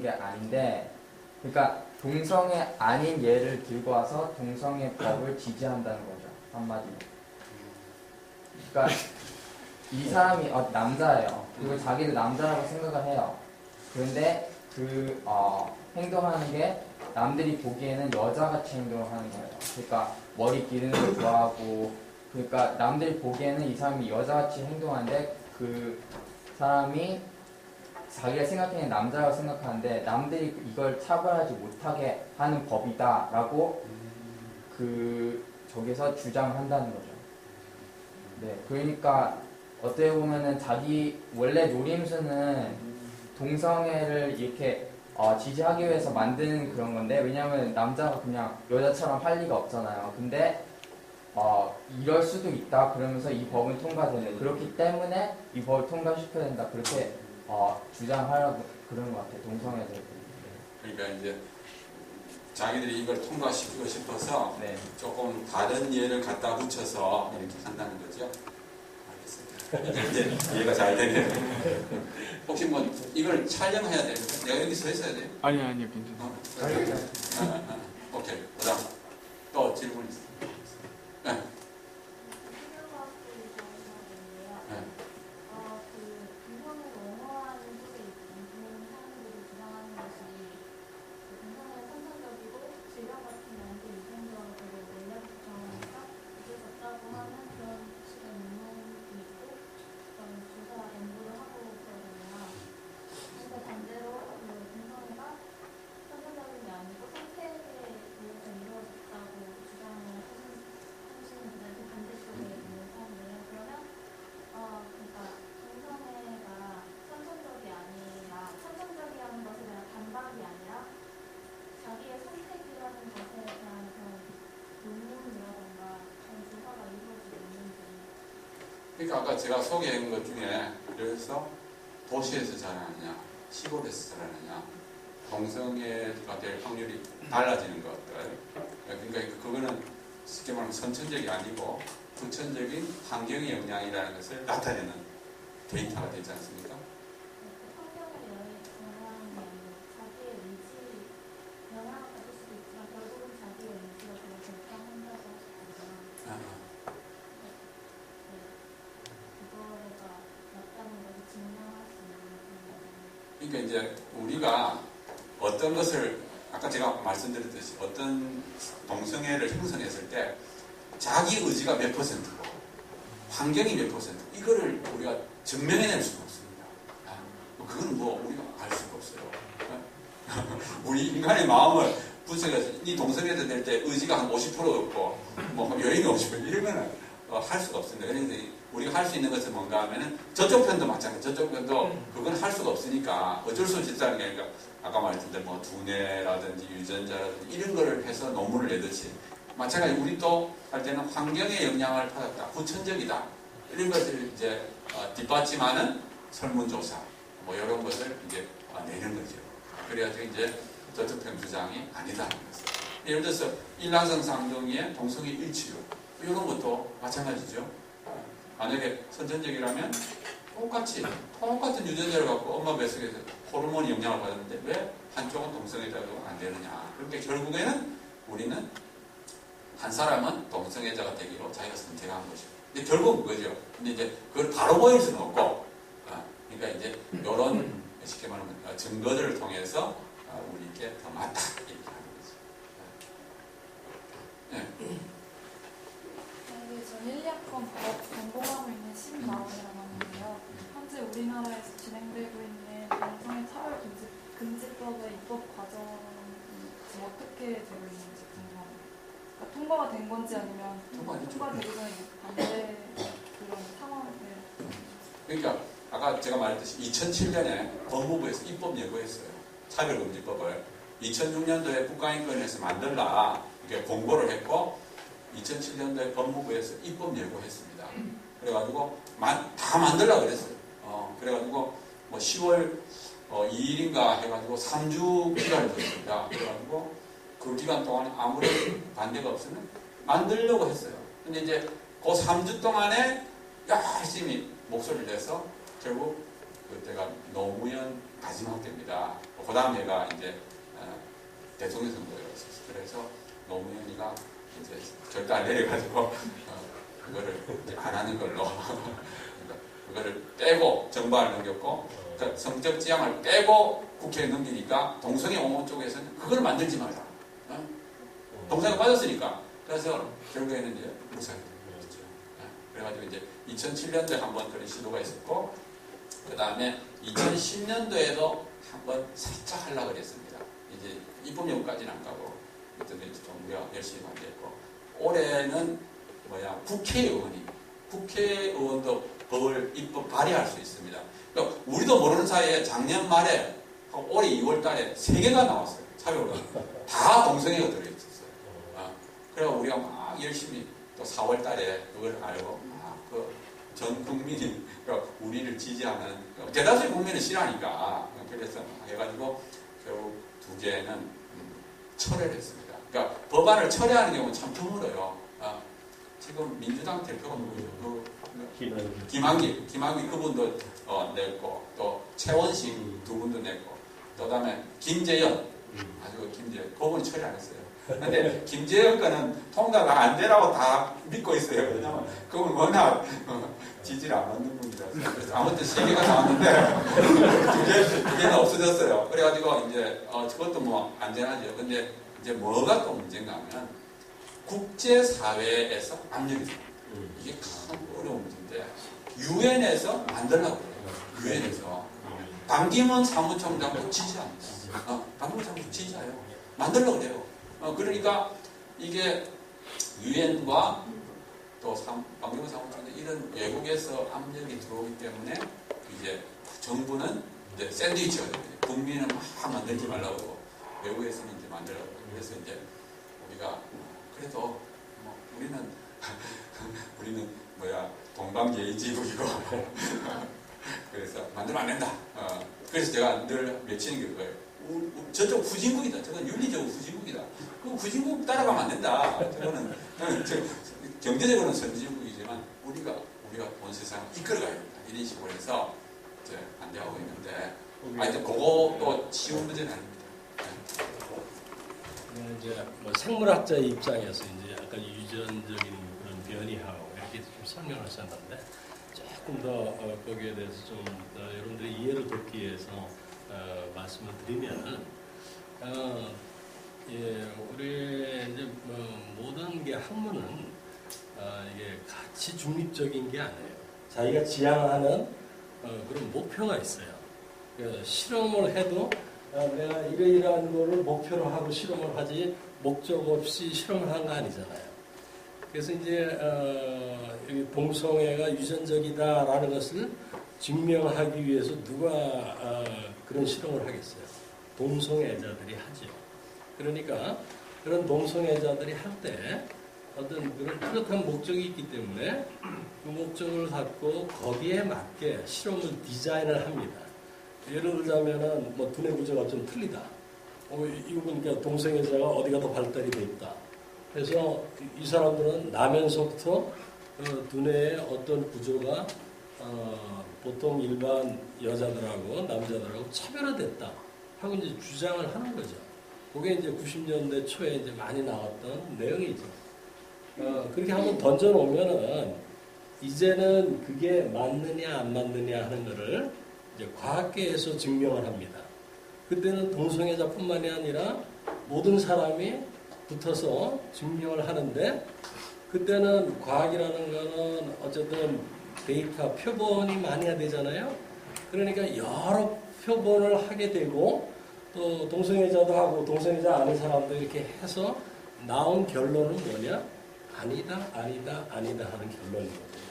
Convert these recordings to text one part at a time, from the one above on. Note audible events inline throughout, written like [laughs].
되는 게 아닌데, 그러니까 동성애 아닌 예를 들고 와서 동성애 법을 지지한다는 거죠 한마디로. 그러니까 이 사람이 어, 남자예요. 그리고 자기를 남자라고 생각을 해요. 그런데 그 어, 행동하는 게 남들이 보기에는 여자같이 행동을 하는 거예요. 그러니까 머리 기르는 걸 좋아하고, 그러니까 남들이 보기에는 이 사람이 여자같이 행동하는데 그 사람이 자기가 생각하는 남자라고 생각하는데 남들이 이걸 차별하지 못하게 하는 법이다라고 그 저기서 주장한다는 거죠. 네, 그러니까 어떻게 보면은 자기 원래 노림수는 동성애를 이렇게 어, 지지하기 위해서 만드는 그런 건데 왜냐하면 남자가 그냥 여자처럼 할 리가 없잖아요. 근데 어, 이럴 수도 있다 그러면서 이 법은 통과되네. 그렇기 때문에 이 법을 통과시켜야 된다. 그렇게 어, 주장하려고 그런 것 같아요. 동성애들. 그러니까 이제 자기들이 이걸 통과시키고 싶어서 네. 조금 다른 예를 갖다 붙여서 이렇게 한다는 거죠. 알겠습니다. 이제 이해가 잘 되네요. 혹시 뭐 이걸 촬영해야 되는데 내가 여기 서 있어야 돼요? 아니 아니요 괜찮아요. 어? 아, 아, 아. 오케이. 그다음 또 질문 있어요? 네. 네. 어, 그 동성을 옹호하는 쪽에 있는 사람들이 주장하는 것이 그 동성애가 선천적이고 질병 같은 연구 유전적으로 원래부터 정하니까 어쩔 수 없다고 하는 그런 식의 논문이 있고 그런 조사 연구를 하고 있거든요. 근데 반대로 그 동성애가 선천적인 게 아니고 선택에 의해서 이루어졌다고 주장을 하시는 하시는 분들 그 반대쪽에 있는 사람들은 그러면 어, 그러니까 동성애가 선천적이 아니라 선천적이라는 것에 대한 반박이 아니라 자기의 선택이라는 것에 대한 그런 논문이라던가 그런 조사가 이루어지고 있는지 그러니까 아까 제가 소개한 것 중에 그래서 도시에서 자라느냐 시골에서 자라느냐 동성애가 될 확률이 달라지는 것들 그러니까 그거는 쉽게 말하면 선천적이 아니고 후천적인 환경의 영향이라는 것을 나타내는 데이터가 되지 않습니까? 그 환경에 영향이 아니고 자기의 의지 영향을 받을 수도 있지만 결국은 자기의 의지가 그걸 결정한다고 하시거든요. 아, 그거가 맞다는 것을 증명할 수 있는 그러니까 이제 우리가 어떤 것을 아까 제가 말씀드렸듯이 어떤 동성애를 형성했을 때 자기 의지가 몇 퍼센트고 환경이 몇 퍼센트 이거를 우리가 증명해낼 수가 없습니다. 아, 그건 뭐 우리가 알 수가 없어요. 아, [laughs] 우리 인간의 마음을 분석해서 이 동성애자 될때 의지가 한 50% 없고 뭐 여인이 50% 이러면은 어, 할 수가 없습니다. 그래서 이- 우리가 할 수 있는 것은 뭔가 하면은 저쪽 편도 마찬가지. 저쪽 편도 그건 할 수가 없으니까 어쩔 수 없이 있다는 게 아니라 아까 말했던 대로 뭐 두뇌라든지 유전자라든지 이런 거를 해서 논문을 내듯이 마찬가지 우리 또할 때는 환경의 영향을 받았다. 후천적이다. 이런 것을 이제 어, 뒷받침하는 설문조사 뭐 이런 것을 이제 어, 내는 거죠. 그래야지 이제 저쪽 편 주장이 아니다는 것을. 예를 들어서 일란성 상동의 동성애 일치율 이런 것도 마찬가지죠. 만약에 선천적이라면 똑같이 똑같은 유전자를 갖고 엄마 뱃속에서 호르몬이 영향을 받았는데 왜 한쪽은 동성애자가 안 되느냐. 그런데 결국에는 우리는 한 사람은 동성애자가 되기로 자기가 선택한 것이고. 근데 결국 그거죠. 근데 이제 그걸 바로 보일 수는 없고, 아, 그러니까 이제 이런 쉽게 말하면 어, 증거들을 통해서 아, 우리께 더 맞다 이렇게 거죠. 네. 네, 저 1학번 법 전공하고 있는 신나원이라고 하는데요. 현재 우리나라에서 진행되고 있는 동성애 차별 금지, 금지법의 입법 과정이 지금 어떻게 되고 있는지 궁금합니다. 그러니까 통과가 된 건지 아니면. 통과되기 전에 반대 그런 상황을 그러니까 아까 제가 말했듯이 2007년에 법무부에서 입법 예고했어요. 차별금지법을 2006년도에 국가인권에서 만들라 이렇게 공고를 했고 2007년도에 법무부에서 입법 예고했습니다. 그래가지고 만- 다 만들라 그랬어요. 어, 그래가지고 뭐 10월 어, 2일인가 해가지고 3주 기간을 줬습니다. 그래가지고 그 기간 동안 아무런 반대가 없으면 만들려고 했어요. 근데 이제 그 3주 동안에 열심히 목소리를 내서 결국 그때가 노무현 마지막 때입니다. 그 다음 해가 이제 어, 대통령 선거였었어요. 그래서 노무현이가 이제 절대 안 내려가지고 어, 그거를 안 하는 걸로 [laughs] 그러니까 그거를 빼고 정부를 넘겼고 그 성적 지향을 빼고 국회에 넘기니까 동성애 옹호 쪽에서는 그걸 만들지 마라. 어? 동성애가 빠졌으니까. 그래서 결국에는 이제 무사히. 네. 그래가지고 이제 2007년도에 한 번 그런 시도가 있었고, 그 다음에 2010년도에도 한 번 살짝 하려고 그랬습니다. 이제 입법용까지는 안 가고, 좀 우리가 열심히 만들고, 올해는 뭐야, 국회의원이, 국회의원도 법을 입법 발의할 수 있습니다. 그러니까 우리도 모르는 사이에 작년 말에 올해 2월 달에 세 개가 나왔어요. 차별론. 다 동성애가 들어있었어요. 아, 그래서 우리가 막 열심히 또 4월 달에 그걸 알고 전 국민이 그러니까 우리를 지지하는 그러니까 대다수의 국민은 싫어하니까 그래서 해가지고 결국 두 개는 음, 철회를 했습니다. 법안을 철회하는 경우는 참 드물어요. 아, 지금 민주당 대표가 누구죠? 그, 그 김한길, 김한길 그분도 어, 냈고 또 최원식 두 분도 냈고 또 다음에 김재현 아주 김재현 그분이 처리 안 했어요. 근데 김재현 거는 통과가 안 되라고 다 믿고 있어요. 왜냐면 그분 워낙 어, 지지를 안 받는 분이라서 아무튼 세 개가 나왔는데 [laughs] 두, 개, 두 개는 없어졌어요. 그래가지고 이제 어, 그것도 뭐 안전하죠. 근데 이제 뭐가 또 문제인가 하면 국제사회에서 압력이 들어요. 이게 큰 어려운 문제인데 유엔에서 만들라고 그래요. 유엔에서 반기문 사무총장도 지지합니다. 어, 반기문 사무총장 지지해요. 만들려고 그래요. 어, 그러니까 이게 유엔과 또 상- 반기문 사무총장 이런 외국에서 압력이 들어오기 때문에 이제 정부는 이제 샌드위치가 됩니다. 국민은 막 만들지 말라고 외국에서는 만들라고 그래서 이제 우리가 그래도 뭐 우리는 [laughs] 우리는 뭐야 동방예의지국이고 [laughs] 그래서 만들면 안 된다. 어, 그래서 제가 늘 외치는 게 그거예요. 저쪽 후진국이다. 저건 윤리적 후진국이다. 그 후진국 따라가면 안 된다. 저거는 경제적으로는 선진국이지만 우리가 우리가 온 세상을 이끌어가야 된다. 이런 식으로 해서 이제 반대하고 있는데 아 이제 그것도 쉬운 문제는 아닙니다. 네, 이제 뭐 생물학자의 입장에서 이제 약간 유전적인 그런 변이하고 이렇게 좀 설명하셨는데 조금 더 어, 거기에 대해서 좀더 여러분들의 이해를 돕기 위해서 어, 말씀을 드리면 어, 예, 우리 이제 뭐 모든 게 학문은 어, 이게 가치 중립적인 게 아니에요. 자기가 지향하는 어, 그런 목표가 있어요. 그 실험을 해도 아, 내가 이러이러한 거를 목표로 하고 실험을 하지 목적 없이 실험을 한거 아니잖아요. 그래서 이제 어, 동성애가 유전적이다라는 것을 증명하기 위해서 누가 어, 그런 실험을 하겠어요? 동성애자들이 하죠. 그러니까 그런 동성애자들이 할 때 어떤 그런 뚜렷한 목적이 있기 때문에 그 목적을 갖고 거기에 맞게 실험을 디자인을 합니다. 예를 들자면은 뭐 두뇌 구조가 좀 틀리다. 어, 이거 보니까 동성애자가 어디가 더 발달이 돼 있다. 그래서 이 사람들은 나면서부터 어, 두뇌의 어떤 구조가 어, 보통 일반 여자들하고 남자들하고 차별화됐다 하고 이제 주장을 하는 거죠. 그게 이제 90년대 초에 이제 많이 나왔던 내용이죠. 어, 그렇게 한번 던져놓으면은 이제는 그게 맞느냐 안 맞느냐 하는 거를 과학계에서 증명을 합니다. 그때는 동성애자뿐만이 아니라 모든 사람이 붙어서 증명을 하는데 그때는 과학이라는 거는 어쨌든 데이터 표본이 많이 되잖아요. 그러니까 여러 표본을 하게 되고 또 동성애자도 하고 동성애자 아닌 사람도 이렇게 해서 나온 결론은 뭐냐? 아니다, 아니다, 아니다 하는 결론이거든요.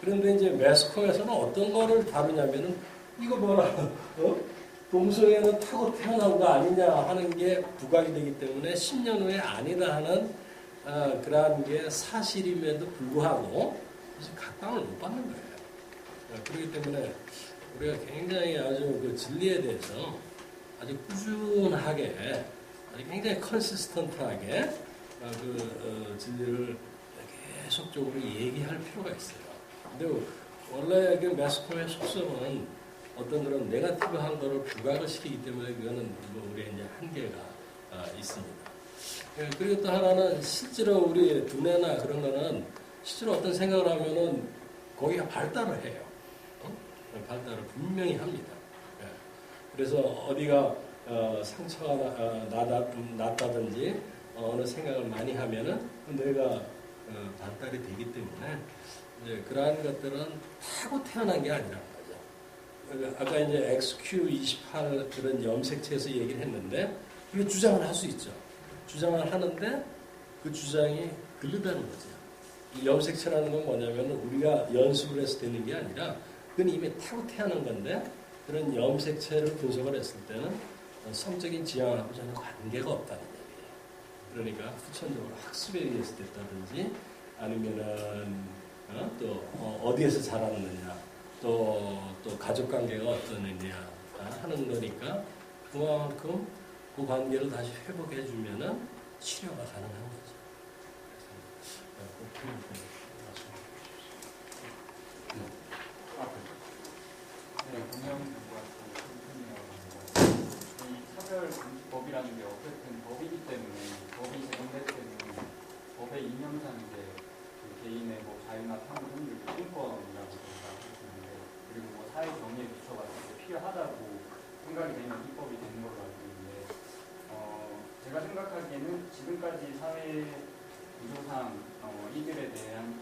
그런데 이제 매스컴에서는 어떤 거를 다루냐면은 이거 뭐라, 어? 동성애는 타고 태어난 거 아니냐 하는 게 부각이 되기 때문에 10년 후에 아니다 하는 어, 그러한 게 사실임에도 불구하고 각광을 못 받는 거예요. 어, 그렇기 때문에 우리가 굉장히 아주 그 진리에 대해서 아주 꾸준하게 아주 굉장히 컨시스턴트하게 어, 그 어, 진리를 계속적으로 얘기할 필요가 있어요. 근데 원래 그 매스컴의 속성은 어떤 그런 네가티브한 거를 부각을 시키기 때문에 그거는 뭐 우리의 이제 한계가 아, 있습니다. 예, 그리고 또 하나는 실제로 우리 두뇌나 그런 거는 실제로 어떤 생각을 하면은 거기가 발달을 해요. 어? 발달을 분명히 합니다. 예. 그래서 어디가 어, 상처가 나, 어, 나다, 났다든지 어, 어느 생각을 많이 하면은 그 뇌가 어, 발달이 되기 때문에 그러한 것들은 타고 태어난 게. 그러니까 아까 이제 XQ28 그런 염색체에서 얘기를 했는데 그게 주장을 할 수 있죠. 주장을 하는데 그 주장이 글르다는 거죠. 이 염색체라는 건 뭐냐면 우리가 연습을 해서 되는 게 아니라 그건 이미 타고 태어난 건데 그런 염색체를 분석을 했을 때는 성적인 지향하고 전혀 관계가 없다는 얘기예요. 그러니까 후천적으로 학습에 의해서 됐다든지 아니면은 어? 또 어, 디에서 자랐느냐 또, 또 가족 관계가 어떠느냐 아, 하는 거니까 그만큼 그 관계를 다시 회복해 주면은 치료가 가능한 거죠. 그래서 어, 꼭 그런 거 네, 공영인 것 같고 이 차별법이라는 게 어쨌든 법이기 때문에 법이 제정될 때는 법의 이념상인데 그 개인의 뭐 자유나 탐구 권리를 인권이라고 생각할 수 있는데 그리고 뭐 사회 정의에 비춰봤을 때 필요하다고 생각이 되면 입법이 되는 걸로 알고 있는데 어, 제가 생각하기에는 지금까지 사회 구조상 어, 이들에 대한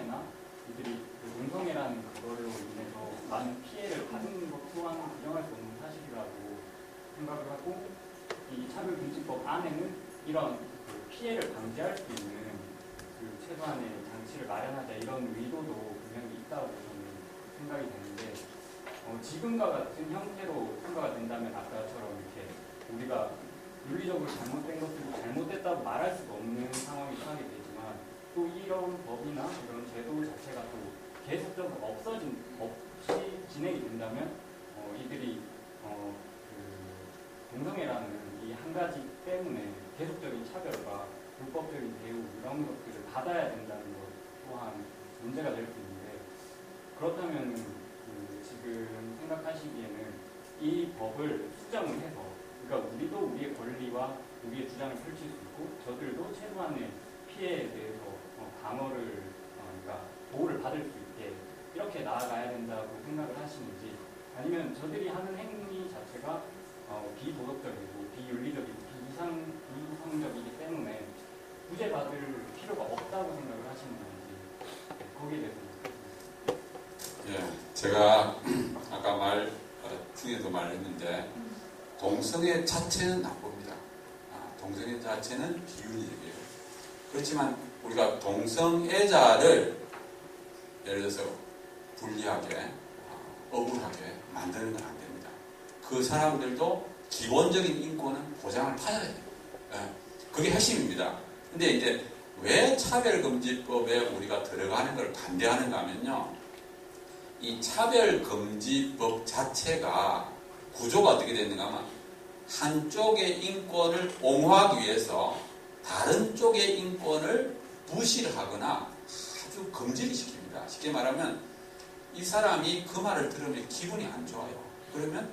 침해나 이들이 그 동성애라는 그걸로 인해서 많은 피해를 받은 것 또한 부정할 수 없는 사실이라고 생각을 하고 이 차별금지법 안에는 이런 그 피해를 방지할 수 있는 그 최소한의 장치를 마련하자 이런 의도도 분명히 있다고 저는 생각이 되는데 어, 지금과 같은 형태로 통과가 된다면 아까처럼 이렇게 우리가 윤리적으로 잘못된 것들이 잘못됐다고 말할 수가 없는 상황이 처하게 되지만 또 이런 법이나 이런 제도 자체가 또 계속적으로 없어진 없이 진행이 된다면 어, 이들이 어, 그 동성애라는 이 한 가지 때문에 계속적인 차별과 불법적인 대우 이런 것들을 받아야 된다는 것 또한 문제가 될 수 있는데 그렇다면 그 지금 생각하시기에는 이 법을 수정을 해서 그러니까 우리도 우리의 권리와 우리의 주장을 펼칠 수 있고 저들도 최소한의 피해에 대해서 어, 방어를 어, 그러니까 보호를 받을 수 있게 이렇게 나아가야 된다고 생각을 하시는지 아니면 저들이 하는 행위 자체가 어, 비도덕적이고 비윤리적이고 비이상 비이성적이기 때문에 구제받을 필요가 없다고 생각을 하시는 건지 네, 거기에 대해서 예, 제가 [clears throat] 아까 말 어, 중에도 말했는데 동성애 자체는 나쁩니다. 아, 동성애 자체는 비윤리적이에요. 그렇지만 우리가 동성애자를 예를 들어서 불리하게 어, 억울하게 만드는 건 안 됩니다. 그 사람들도 기본적인 인권은 보장을 받아야 돼요. 예, 그게 핵심입니다. 근데 이제 왜 차별금지법에 우리가 들어가는 걸 반대하는가 하면요. 이 차별금지법 자체가 구조가 어떻게 됐는가 하면 한쪽의 인권을 옹호하기 위해서 다른 쪽의 인권을 무시를 하거나 아주 금지를 시킵니다. 쉽게 말하면 이 사람이 그 말을 들으면 기분이 안 좋아요. 그러면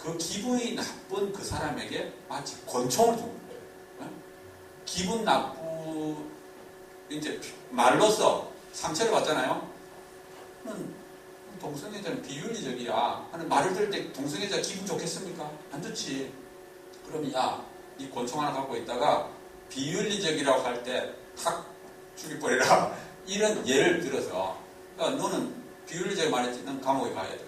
그 기분이 나쁜 그 사람에게 마치 권총을 주는 거예요. 어? 기분 나쁘 이제 말로써 상처를 받잖아요. 동성애자는 비윤리적이야 하는 말을 들을 때 동성애자 기분 좋겠습니까? 안 좋지. 그럼 야, 이 권총 하나 갖고 있다가 비윤리적이라고 할 때 탁 죽여버리라. 이런 예를 들어서 그러니까 너는 비윤리적이 말했지 넌 감옥에 가야 돼.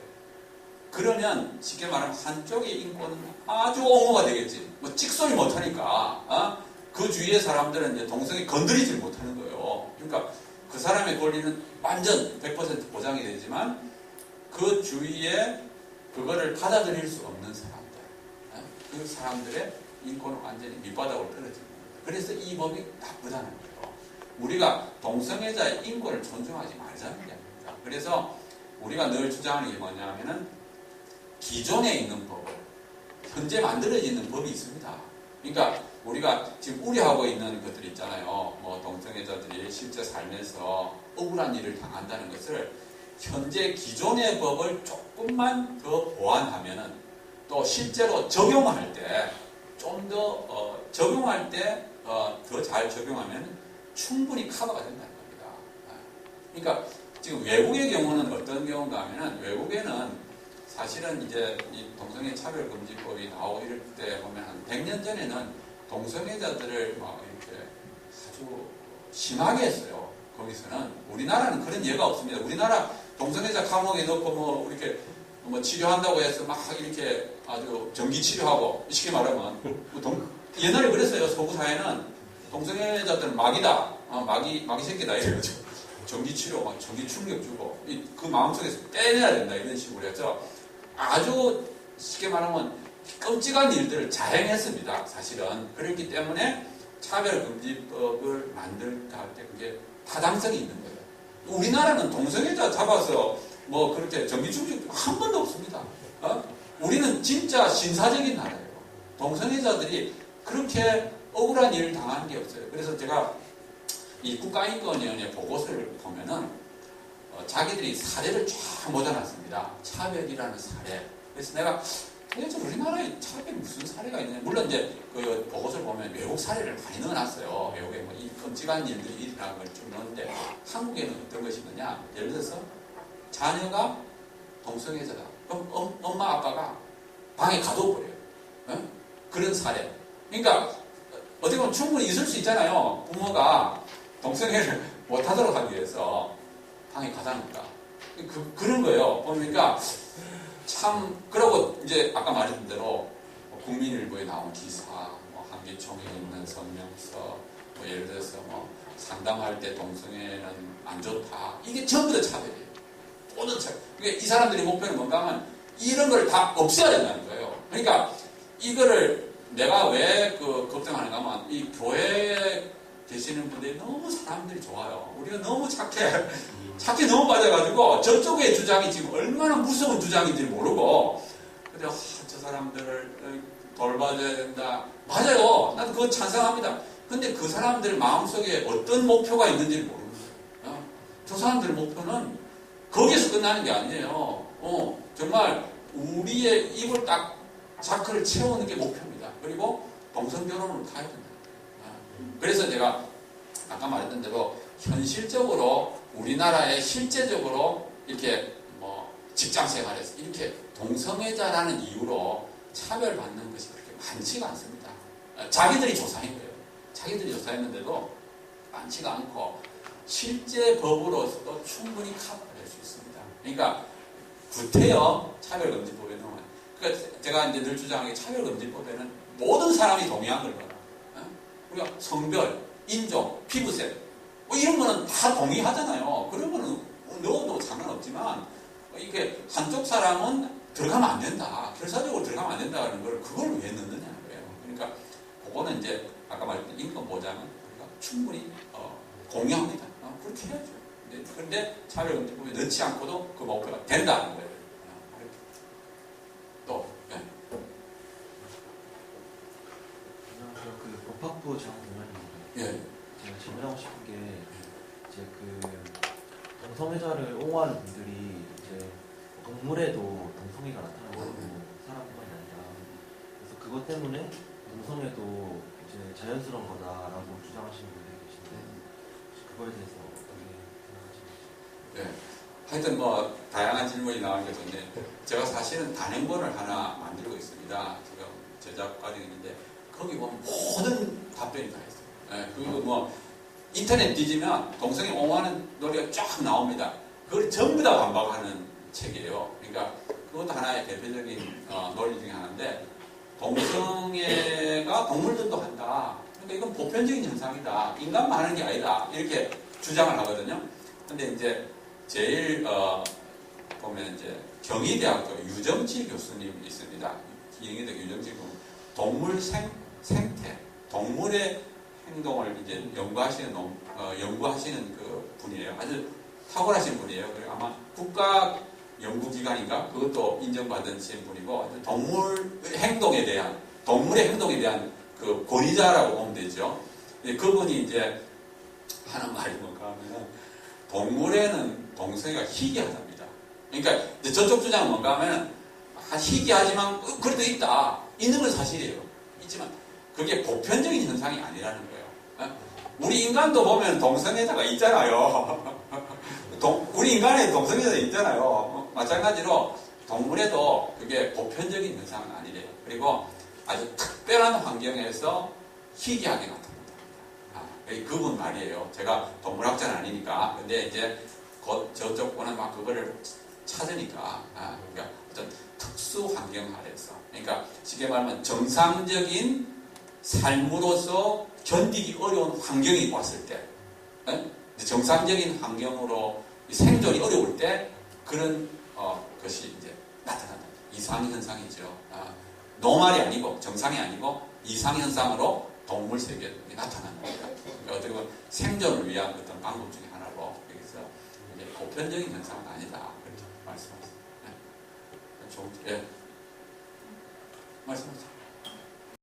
그러면 쉽게 말하면 한쪽의 인권은 아주 옹호가 되겠지. 뭐 찍소리 못하니까 어? 그 주위의 사람들은 이제 동성애 건드리지 못하는 거예요. 그러니까 그 사람의 권리는 완전 100% 보장이 되지만 그 주위에 그거를 받아들일 수 없는 사람들, 어? 그 사람들의 인권은 완전히 밑바닥으로 떨어지는 거예요. 그래서 이 법이 나쁘다는 거예요. 우리가 동성애자의 인권을 존중하지 말자는 게 아닙니다. 그래서 우리가 늘 주장하는 게 뭐냐면은 기존에 있는 법을 현재 만들어져 있는 법이 있습니다. 그러니까 우리가 지금 우려하고 있는 것들이 있잖아요. 뭐 동성애자들이 실제 삶에서 억울한 일을 당한다는 것을 현재 기존의 법을 조금만 더 보완하면은 또 실제로 적용할 때 좀더 어, 적용할 때 더잘 적용하면 충분히 커버가 된다는 겁니다. 아, 그러니까 지금 외국의 경우는 어떤 경우인가 하면은 외국에는 사실은 이제 이 동성애 차별 금지법이 나오고 이럴 때 보면 한 100년 전에는 동성애자들을 막 이렇게 아주 심하게 했어요. 거기서는 우리나라는 그런 예가 없습니다. 우리나라 동성애자 감옥에 넣고 뭐 이렇게 뭐 치료한다고 해서 막 이렇게 아주 전기 치료하고 쉽게 말하면 뭐 동- 옛날에 그랬어요. 서구 사회는 동성애자들은 막이다, 어, 막이 막이 새끼다 이래가지고 전기 치료, 막 전기 충격 주고 이- 그 마음속에서 빼내야 된다 이런 식으로 했죠. 아주 쉽게 말하면 끔찍한 일들을 자행했습니다. 사실은 그렇기 때문에 차별금지법을 만들까 할때 그게 타당성이 있는 거예요. 우리나라는 동성애자 잡아서 뭐 그렇게 전기충격 한 번도 없습니다. 어? 우리는 진짜 신사적인 나라예요. 동성애자들이 그렇게 억울한 일을 당한 게 없어요. 그래서 제가 이 국가인권위원회 보고서를 보면은 어, 자기들이 사례를 쫙 모아놨습니다. 차별이라는 사례. 그래서 내가 도대체 우리나라에 차별이 무슨 사례가 있느냐. 물론 이제 그 보고서를 보면 외국 사례를 많이 넣어놨어요. 외국에 뭐 이 끔찍한 일들이 일어난 걸쭉 넣었는데 한국에는 어떤 것이 있느냐. 예를 들어서 자녀가 동성애자다. 그럼 엄, 엄마 아빠가 방에 가둬버려요. 어? 그런 사례. 그러니까 어떻게 보면 충분히 있을 수 있잖아요. 부모가 동성애를 [laughs] 못하도록 하기 위해서 방에 가다니까. 그, 그런 거예요. 보니까 참, 그러고 이제 아까 말했던 대로 뭐 국민일보에 나온 기사, 뭐 한기총에 있는 성명서, 뭐 예를 들어서 뭐 상담할 때 동성애는 안 좋다. 이게 전부 다 차별이에요. 모든 차별. 그러니까 이 사람들이 목표는 뭔가 하면 이런 걸 다 없애야 된다는 거예요. 그러니까 이거를 내가 왜 그 걱정하는가 하면 이 교회에 계시는 분들이 너무 사람들이 좋아요. 우리가 너무 착해. 착해 너무 빠져가지고 저쪽의 주장이 지금 얼마나 무서운 주장인지 모르고 근데 아, 저 사람들을 어, 돌봐줘야 된다. 맞아요. 나도 그거 찬성합니다. 근데 그 사람들 마음속에 어떤 목표가 있는지 모르는 거예요. 어? 저 사람들의 목표는 거기에서 끝나는 게 아니에요. 어, 정말 우리의 입을 딱 자크를 채우는 게 목표입니다. 그리고 동성 결혼을 가야 된다. 어. 그래서 제가 아까 말했던 대로 현실적으로 우리나라에 실제적으로 이렇게 뭐 직장 생활에서 이렇게 동성애자라는 이유로 차별받는 것이 그렇게 많지가 않습니다. 어, 자기들이 조사한 거예요. 자기들이 조사했는데도 많지가 않고 실제 법으로서도 충분히 커버될 수 있습니다. 그러니까 구태여 차별금지법에는 그러니까 제가 이제 늘 주장하는 게 차별금지법에는 모든 사람이 동의한 걸 봐라. 어? 우리가 성별, 인종, 피부색 뭐 이런 거는 다 동의하잖아요. 그런 거는 넣어도 상관없지만 이게 한쪽 사람은 들어가면 안 된다. 결사적으로 들어가면 안 된다는 걸 그걸 왜 넣느냐는 거예요. 그러니까 그거는 이제 아까 말했던 인권 보장은 충분히 어, 공유합니다. 어, 그렇게 해야죠. 그런데 차별 금지법에 넣지 않고도 그 목표가 된다는 거예요. 어, 또 예. 안녕하세요. 그 법학부 장동환입니다. 예. 제가 질문하고 싶은 게 이제 그 동성애자를 옹호하는 분들이 이제 동물에도 동성애가 나타나고 사람뿐만이 아니라 그래서 그것 때문에 동성애도 이제 자연스러운 거다라고 주장하시는 분들이 계신데 그거에 대해서 어떻게 생각하시는지? 네. 하여튼 뭐 다양한 질문이 나온 게 좋네. 제가 사실은 단행본을 하나 만들고 있습니다. 지금 제작 과정이 있는데 거기 보면 모든 답변이 다 있어요. 네, 그리고 뭐 인터넷 뒤지면 동성애 옹호하는 노래가 쫙 나옵니다. 그걸 전부 다 반박하는 책이에요. 그러니까 그것도 하나의 대표적인 어, 논리 중에 하나인데 동성애가 동물들도 한다. 그러니까 이건 보편적인 현상이다. 인간만 하는 게 아니다. 이렇게 주장을 하거든요. 근데 이제 제일 어, 보면 이제 경희대학교 유정치 교수님 있습니다. 경희대 유정치 교수 동물 생 생태 동물의 행동을 이제 연구하시는 농- 어, 연구하시는 그 분이에요. 아주 탁월하신 분이에요. 그리고 아마 국가 연구기관인가 그것도 인정받은 분이고 동물 행동에 대한 동물의 행동에 대한 그 권위자라고 보면 되죠. 그분이 이제 하는 말이 뭔가 하면은 동물에는 동성애가 희귀하답니다. 그러니까 저쪽 주장은 뭔가 하면 아, 희귀하지만 어, 그래도 있다. 있는 건 사실이에요. 있지만 그게 보편적인 현상이 아니라는 거예요. 어? 우리 인간도 보면 동성애자가 있잖아요. [laughs] 동- 우리 인간에 동성애자 있잖아요. 어, 마찬가지로 동물에도 그게 보편적인 현상은 아니래요. 그리고 아주 특별한 환경에서 희귀하게 나타난다. 아, 이 그분 말이에요. 제가 동물학자는 아니니까. 근데 이제 그 저쪽 분은 막 그거를 찾으니까. 아, 그러니까 어떤 특수 환경 아래서. 그러니까 쉽게 말하면 정상적인 삶으로서 견디기 어려운 환경이 왔을 때, 정상적인 환경으로 생존이 어려울 때 그런 어, 것이 이제 나타난다. 이상 현상이죠. 아, 노말이 아니고 정상이 아니고 이상 현상으로 동물 세계에 나타나는 겁니다. 그러니까 어떻게 보면 생존을 위한 어떤 방법 중에 하나로 여기서 이제 보편적인 현상은 아니다. 그렇게 말씀하셨습니다. 네. 좀, 예. 말씀하세요.